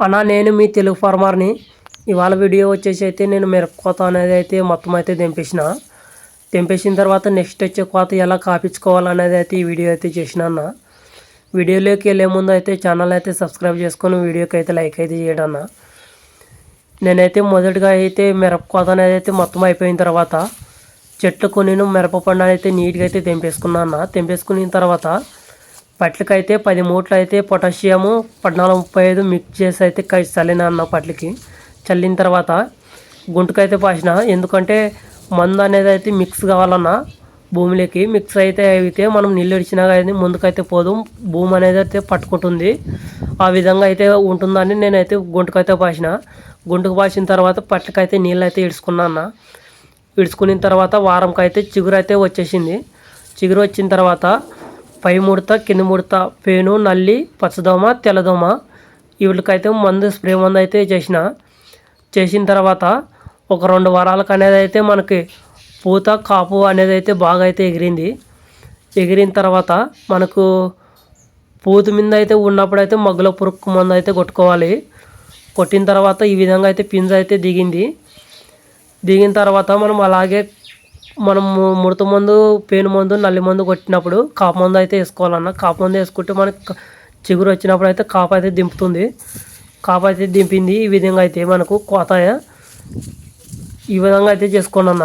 అన్న నేను మీ తెలుగు ఫార్మర్ని. ఇవాళ వీడియో వచ్చేసి అయితే నేను మిరపకోత అనేది అయితే మొత్తం అయితే తెంపేసిన. తెంపేసిన తర్వాత నెక్స్ట్ వచ్చే కోత ఎలా కాపించుకోవాలనేది అయితే ఈ వీడియో అయితే చేసిన అన్న. వీడియోలోకి వెళ్ళే ముందు అయితే ఛానల్ అయితే సబ్స్క్రైబ్ చేసుకొని వీడియోకి అయితే లైక్ అయితే చేయడం అన్న. నేనైతే మొదటిగా అయితే మిరపకోత అనేది అయితే మొత్తం అయిపోయిన తర్వాత చెట్లు కొన్ని మిరప పండు అయితే నీట్గా అయితే తెంపేసుకున్నా అన్న. తెంపేసుకున్న తర్వాత పట్లకైతే పది మూట్లు అయితే పొటాషియము పద్నాలుగు ముప్పై ఐదు మిక్స్ చేసి అయితే చల్లిన అన్న పట్లకి. చల్లిన తర్వాత గుంటుకైతే పాసిన. ఎందుకంటే మందు అనేది అయితే మిక్స్ కావాలన్నా భూమిలోకి. మిక్స్ అయితే అయితే మనం నీళ్ళు ఇడిచినా కానీ ముందుకైతే పోదు. భూమి అనేది అయితే పట్టుకుంటుంది. ఆ విధంగా అయితే ఉంటుందని నేనైతే గుంటుకైతే పాసిన. గుంటుకు పాసిన తర్వాత పట్లకైతే నీళ్ళు అయితే ఇడుచుకున్నా అన్న. ఇడుచుకున్న తర్వాత వారంకైతే చిగురు అయితే వచ్చేసింది. చిగురు వచ్చిన తర్వాత పై ముడత కింద ముడత పేను నల్లి పచ్చదోమ తెల్లదోమ. వీళ్ళకైతే మందు స్ప్రే మందు అయితే చేసిన. చేసిన తర్వాత ఒక రెండు వారాలకు అనేది అయితే మనకి పూత కాపు అనేది అయితే బాగా అయితే ఎగిరింది. ఎగిరిన తర్వాత మనకు పూత మీద అయితే ఉన్నప్పుడు అయితే మగ్గుల పురుక్కు మందు అయితే కొట్టుకోవాలి. కొట్టిన తర్వాత ఈ విధంగా అయితే పింజ అయితే దిగింది. దిగిన తర్వాత మనం అలాగే మనం ముడత మందు పేను మందు నల్లి మందు కొట్టినప్పుడు కాపు మందు అయితే వేసుకోవాలన్న. కాపు మందు వేసుకుంటే మనకి చిగురు వచ్చినప్పుడు అయితే కాపు అయితే దింపుతుంది. కాపు అయితే దింపింది ఈ విధంగా అయితే మనకు కోత ఈ విధంగా అయితే చేసుకోండి అన్న